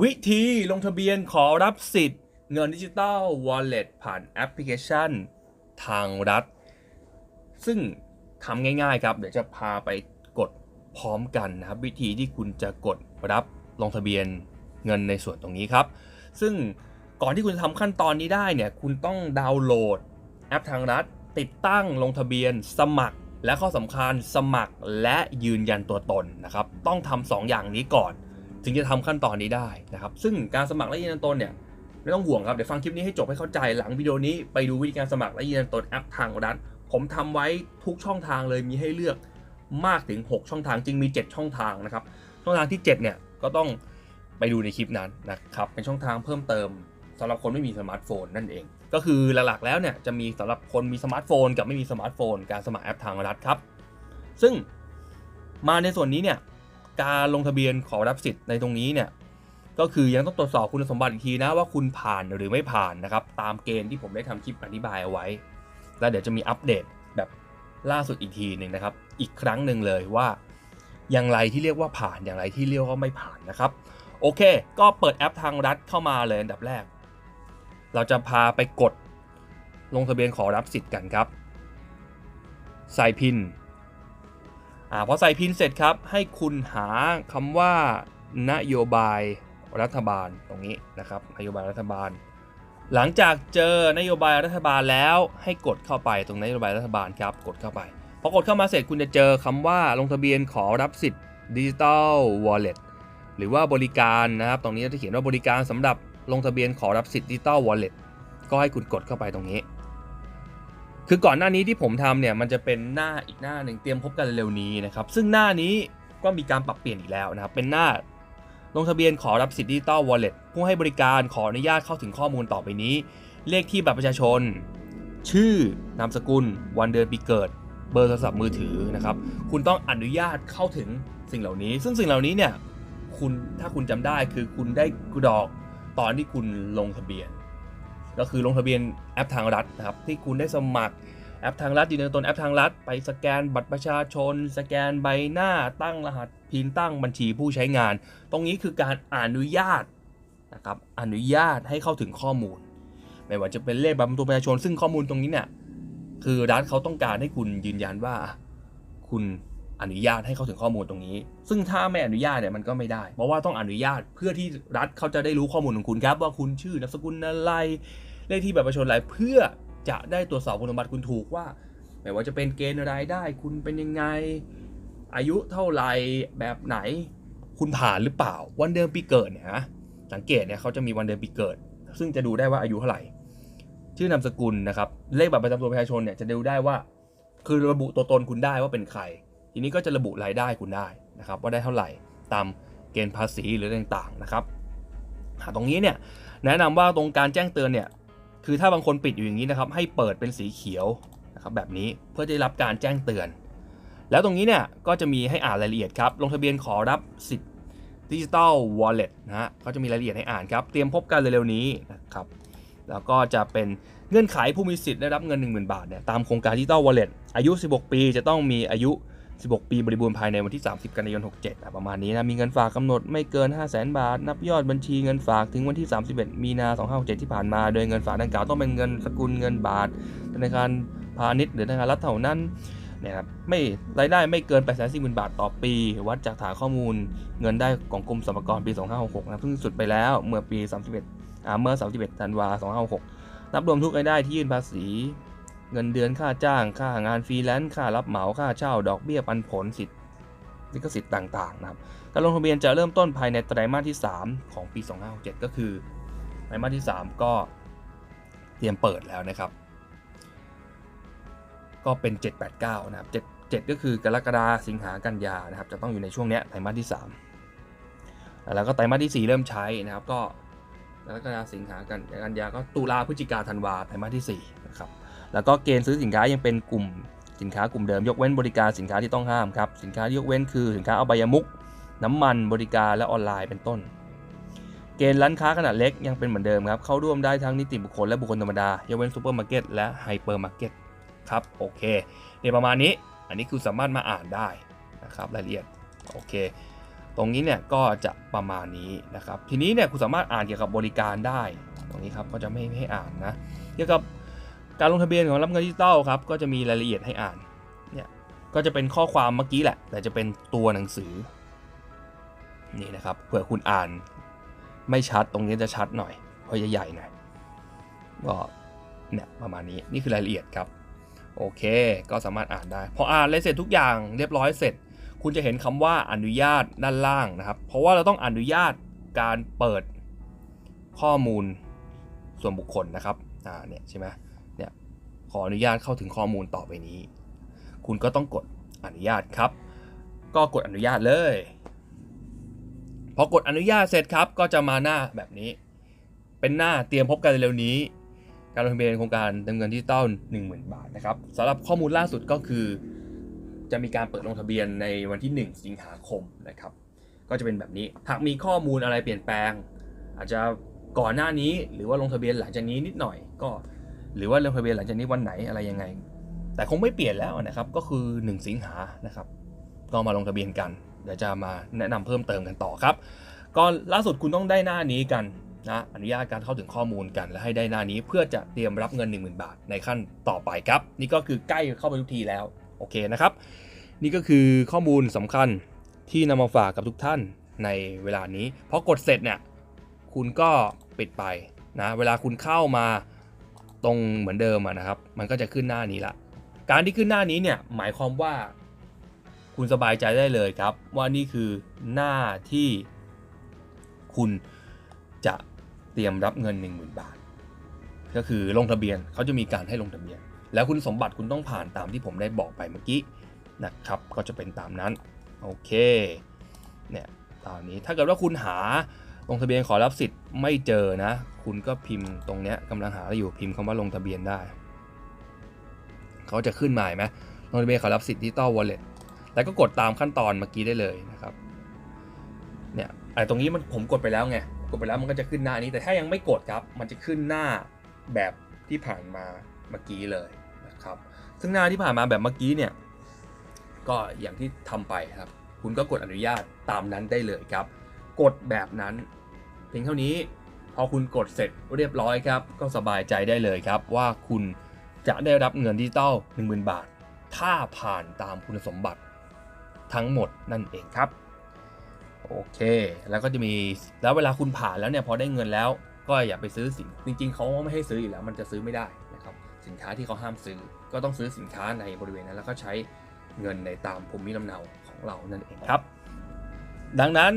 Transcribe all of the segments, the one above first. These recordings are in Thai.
วิธีลงทะเบียนขอรับสิทธิ์ เงินดิจิตอล Wallet ผ่านแอปพลิเคชัน ทางรัฐ ซึ่งทำง่ายๆครับ เดี๋ยวจะพาไปกดพร้อมกันนะครับ วิธีที่คุณจะกดรับลงทะเบียนเงินในส่วนตรงนี้ครับ ซึ่งก่อนที่คุณจะทำขั้นตอนนี้ได้เนี่ย คุณต้องดาวน์โหลดแอปทางรัฐ ติดตั้งลงทะเบียนสมัคร และข้อสำคัญสมัครและยืนยันตัวตนนะครับ ต้องทำสองอย่างนี้ก่อน ถึงจะทำขั้นตอนนี้ได้นะครับ ซึ่งการสมัครและยืนยันตนเนี่ยไม่ต้องห่วงครับ เดี๋ยวฟังคลิปนี้ให้จบให้เข้าใจหลังวิดีโอนี้ไปดูวิธีการสมัครและยืนยันตนแอปทางรัฐผมทำไว้ทุกช่องทางเลยมีให้เลือกมากถึง 6 ช่องทางจึงมี 7 ช่องทางนะครับช่องทางที่ 7 เนี่ยก็ต้องไปดูในคลิปนั้นนะครับเป็นช่องทางเพิ่มเติมสำหรับคนไม่มีสมาร์ทโฟนนั่นเอง ก็คือหลักๆแล้วเนี่ยจะมีสำหรับคนมีสมาร์ทโฟน กับไม่มีสมาร์ทโฟน การสมัครแอปทางรัฐครับ ซึ่งมาในส่วนนี้เนี่ย การลงทะเบียนขอรับสิทธิ์ในตรงนี้เนี่ยก็คือยังต้องตรวจสอบคุณสมบัติอีกทีนะว่าคุณผ่านหรือไม่ผ่านนะครับตามเกณฑ์ที่ผมได้ทำคลิปอธิบายเอาไว้ แล้วเดี๋ยวจะมีอัปเดตแบบล่าสุดอีกทีหนึ่งนะครับ อีกครั้งหนึ่งเลยว่า อย่างไรที่เรียกว่าผ่านอย่างไรที่เรียกว่าไม่ผ่านนะครับ โอเค ก็เปิดแอปทางรัฐเข้ามาเลยอันดับแรก เราจะพาไปกดลงทะเบียนขอรับสิทธิ์กันครับ ใส่พิน อ่าพอใส่พินเสร็จครับ ให้คุณหาคำว่านโยบายรัฐบาลตรงนี้นะครับนโยบายรัฐบาล หลังจากเจอนโยบายรัฐบาลแล้วให้กดเข้าไปตรงนโยบายรัฐบาลครับกดเข้าไปพอกดเข้ามาเสร็จคุณจะเจอคำว่าลงทะเบียนขอรับสิทธิ์ดิจิตอลวอลเล็ตหรือว่าบริการนะครับ ตรงนี้จะเขียนว่าบริการสำหรับลงทะเบียนขอรับสิทธิ์ดิจิตอลวอลเล็ตก็ให้คุณกดเข้าไปตรงนี้ คือก่อนหน้านี้ที่ผมทำเนี่ยมันจะเป็นหน้าอีกหน้าหนึ่งเตรียมพบกันเร็วๆนี้นะครับ ซึ่งหน้านี้ก็มีการปรับเปลี่ยนอีกแล้วนะครับ เป็นหน้าลงทะเบียนขอรับสิทธิ์ดิจิตอลวอลเล็ตผู้ให้บริการขออนุญาตเข้าถึงข้อมูลต่อไปนี้ เลขที่บัตรประชาชน ชื่อนามสกุล วันเดือนปีเกิด เบอร์โทรศัพท์มือถือนะครับ คุณต้องอนุญาตเข้าถึงสิ่งเหล่านี้ ซึ่งสิ่งเหล่านี้เนี่ยคุณถ้าคุณจำได้คือคุณได้กรอกตอนที่คุณลงทะเบียน ก็คือลงทะเบียนแอปทางรัฐนะครับที่คุณได้สมัครแอปทางรัฐยืนยันตนแอปทางรัฐไปสแกนบัตรประชาชน สแกนใบหน้าตั้งรหัสพินตั้งบัญชีผู้ใช้งาน ตรงนี้คือการอนุญาตนะครับอนุญาตให้เข้าถึงข้อมูล ไม่ว่าจะเป็นเลขบัตรประชาชน ซึ่งข้อมูลตรงนี้เนี่ยคือรัฐเขาต้องการให้คุณยืนยันว่าคุณ อนุญาตให้เข้าถึงข้อมูลตรงนี้ ซึ่งถ้าไม่อนุญาตเนี่ยมันก็ไม่ได้ เพราะว่าต้องอนุญาตเพื่อที่รัฐเขาจะได้รู้ข้อมูลของคุณครับ ว่าคุณชื่อนามสกุลอะไรเลขที่บัตรประชาชนอะไรเพื่อจะได้ตรวจสอบคุณสมบัติคุณถูกว่าไม่ว่าจะเป็นเกณฑ์รายได้ คุณเป็นยังไง อายุเท่าไหร่แบบไหน คุณผ่านหรือเปล่า วันเดือนปีเกิดเนี่ยนะสังเกตเนี่ยเขาจะมีวันเดือนปีเกิด ซึ่งจะดูได้ว่าอายุเท่าไหร่ ชื่อนามสกุลนะครับเลขบัตรประจำตัวประชาชนเนี่ยจะดูได้ว่า คือระบุตัวตนคุณได้ว่าเป็นใคร ทีนี้ก็จะระบุรายได้คุณได้นะครับว่าได้เท่าไหร่ตามเกณฑ์ภาษีหรือต่างๆนะครับตรงนี้เนี่ยแนะนำว่าตรงการแจ้งเตือนเนี่ยคือถ้าบางคนปิดอยู่อย่างนี้นะครับให้เปิดเป็นสีเขียวนะครับแบบนี้เพื่อจะได้รับการแจ้งเตือน แล้วตรงนี้เนี่ยก็จะมีให้อ่านรายละเอียดครับลงทะเบียนขอรับสิทธิ์ดิจิตอลวอลเล็ตนะฮะก็จะมีรายละเอียดให้อ่านครับเตรียมพบกันเร็วๆนี้นะครับแล้วก็จะเป็นเงื่อนไขผู้มีสิทธิ์ได้รับเงิน 10,000 บาทเนี่ยตามโครงการดิจิตอลวอลเล็ตอายุ 16 ปีจะต้องมีอายุ 16 ปีบริบูรณ์ภายในวันที่ 30 กันยายน 67 ประมาณนี้นะ มีเงินฝากกำหนดไม่เกิน 500,000 บาท นับยอดบัญชีเงินฝากถึงวันที่ 31 มีนา 2567 ที่ผ่านมา โดยเงินฝากดังกล่าวต้องเป็นเงินสกุลเงินบาท ธนาคารพาณิชย์หรือธนาคารรัฐเท่านั้นนี่ยครับไม่รายได้ไม่เกิน840,000บาทต่อปี วัดจากฐานข้อมูลเงินได้ของกรมสรรพากรปี 2566นะเพิ่งสุดไปแล้วเมื่อปี 31อ่าเมื่อ 31 ธันวา2566 นับรวมทุกรายได้ที่ยื่นภาษี เงินเดือนค่าจ้างค่างานฟรีแลนซ์ค่ารับเหมาค่าเช่า ดอกเบี้ยปันผลสิทธิลิขสิทธิ์ต่างๆนะครับการลงทะเบียนจะเริ่มต้นภายในไตรมาสที่ 3 ของปี 2567 ก็คือไตรมาสที่ 3 ก็เตรียมเปิดแล้วนะครับ ก็เป็น 789 นะครับ 7 7 ก็คือกรกฎาสิงหากันยานะครับ จะต้องอยู่ในช่วงเนี้ยไตรมาสที่ 3 แล้วก็ไตรมาสที่ 4 เริ่มใช้นะครับ ก็กรกฎาสิงหากันกันยาก็ตุลาพฤศจิกาธันวาไตรมาสที่4นะครับ แล้วก็เกณฑ์ซื้อสินค้ายังเป็นกลุ่มสินค้ากลุ่มเดิม ยกเว้นบริการสินค้าที่ต้องห้ามครับสินค้าที่ยกเว้นคือสินค้าอบายมุกน้ำมันบริการและออนไลน์เป็นต้น เกณฑ์ร้านค้าขนาดเล็กยังเป็นเหมือนเดิมครับเข้าร่วมได้ทั้งนิติบุคคลและบุคคลธรรมดายกเว้นซูเปอร์มาร์เก็ตและไฮเปอร์มาร์เก็ตครับโอเคเนี่ยประมาณนี้อันนี้คือสามารถมาอ่านได้นะครับรายละเอียดโอเคตรงนี้เนี่ยก็จะประมาณนี้นะครับทีนี้เนี่ยคุณสามารถอ่านเกี่ยวกับบริการได้ ตรงนี้ครับก็จะไม่ไม่ให้อ่านนะเกี่ยวกับ การลงทะเบียนของรับเงินดิจิตอลครับก็จะมีรายละเอียดให้อ่านเนี่ยก็จะเป็นข้อความเมื่อกี้แหละ แต่จะเป็นตัวหนังสือนี่นะครับเผื่อคุณอ่าน ไม่ชัดตรงนี้จะชัดหน่อยเพราะใหญ่ๆหน่อยก็เนี่ยประมาณนี้นี่คือรายละเอียดครับโอเค ก็สามารถอ่านได้ พออ่านอะไรเสร็จทุกอย่างเรียบร้อยเสร็จ คุณจะเห็นคำว่าอนุญาตด้านล่างนะครับ เพราะว่าเราต้องอนุญาตการเปิดข้อมูลส่วนบุคคลนะครับอ่าเนี่ยใช่ไหม ขออนุญาตเข้าถึงข้อมูลต่อไปนี้ คุณก็ต้องกดอนุญาตครับ ก็กดอนุญาตเลยพอกดอนุญาตเสร็จครับ ก็จะมาหน้าแบบนี้ เป็นหน้าเตรียมพบกันเร็วนี้ การลงทะเบียนโครงการเติมเงินดิจิตอล10,000 บาทนะครับสำหรับข้อมูลล่าสุดก็คือ จะมีการเปิดลงทะเบียนในวันที่ 1 สิงหาคมนะครับ ก็จะเป็นแบบนี้หากมีข้อมูลอะไรเปลี่ยนแปลง อาจจะก่อนหน้านี้หรือว่าลงทะเบียนหลังจากนี้นิดหน่อยก็ หรือว่าลงทะเบียนหลังจากนี้วันไหนอะไรยังไง แต่คงไม่เปลี่ยนแล้วนะครับ ก็คือ 1 สิงหานะครับ ก็มาลงทะเบียนกัน เดี๋ยวจะมาแนะนำเพิ่มเติมกันต่อครับ ก็ล่าสุดคุณต้องได้หน้านี้กันนะอนุญาตการเข้าถึงข้อมูลกัน และให้ได้หน้านี้เพื่อจะเตรียมรับเงิน 10,000 บาทในขั้นต่อไปครับ นี่ก็คือใกล้เข้าไปทุกทีแล้วโอเคนะครับ นี่ก็คือข้อมูลสำคัญที่นำมาฝากกับทุกท่านในเวลานี้พอกดเสร็จเนี่ยคุณก็ปิดไปนะเวลาคุณเข้ามา ตรงเหมือนเดิมนะครับ มันก็จะขึ้นหน้านี้ละ การที่ขึ้นหน้านี้เนี่ยหมายความว่า คุณสบายใจได้เลยครับ ว่านี่คือหน้าที่คุณจะเตรียมรับเงิน 10,000 บาท ก็คือลงทะเบียนเขาจะมีการให้ลงทะเบียน แล้วคุณสมบัติคุณต้องผ่านตามที่ผมได้บอกไปเมื่อกี้นะครับ ก็จะเป็นตามนั้น โอเค เนี่ย ตามนี้ ถ้าเกิดว่าคุณหา ลงทะเบียนขอรับสิทธิ์ไม่เจอนะ คุณก็พิมพ์ตรงเนี้ยกำลังหาอยู่พิมพ์คำว่าลงทะเบียนได้ เขาจะขึ้นมาไหมลงทะเบียนขอรับสิทธิ์ดิจิตอลวอลเล็ตแล้วก็กดตามขั้นตอนเมื่อกี้ได้เลยนะครับเนี่ยไอ้ตรงนี้มันผมกดไปแล้วไงกดไปแล้วมันก็จะขึ้นหน้านี้แต่ถ้ายังไม่กดครับมันจะขึ้นหน้าแบบที่ผ่านมาเมื่อกี้เลยนะครับ ซึ่งหน้าที่ผ่านมาแบบเมื่อกี้เนี่ยก็อย่างที่ทำไปครับ คุณก็กดอนุญาตตามนั้นได้เลยครับ กดแบบนั้น เพียงเท่านี้พอคุณกดเสร็จเรียบร้อยครับ ก็สบายใจได้เลยครับ ว่าคุณจะได้รับเงินดิจิตอล10,000 บาท ถ้าผ่านตามคุณสมบัติทั้งหมดนั่นเองครับ โอเค แล้วก็จะมีแล้วเวลาคุณผ่านแล้วเนี่ยพอได้เงินแล้ว ก็อย่าไปซื้อสินจริง ๆเขาไม่ให้ซื้ออยู่แล้วมันจะซื้อไม่ได้นะครับสินค้าที่เขาห้ามซื้อ ก็ต้องซื้อสินค้าในบริเวณนั้น แล้วก็ใช้เงินในตามภูมิลำเนาของเรานั่นเองครับ ดังนั้น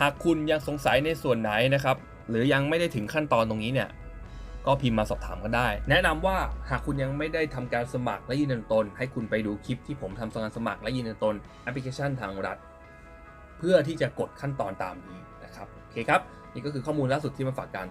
หากคุณยังสงสัยในส่วนไหนนะครับ หรือยังไม่ได้ถึงขั้นตอนตรงนี้เนี่ยก็พิมพ์มาสอบถามกันได้ แนะนำว่าหากคุณยังไม่ได้ทำการสมัครและยืนยันตน ให้คุณไปดูคลิปที่ผมทำการสมัครและยืนยันตนแอปพลิเคชันทางรัฐ เพื่อที่จะกดขั้นตอนตามนี้นะครับโอเคครับ นี่ก็คือข้อมูลล่าสุดที่มาฝากกัน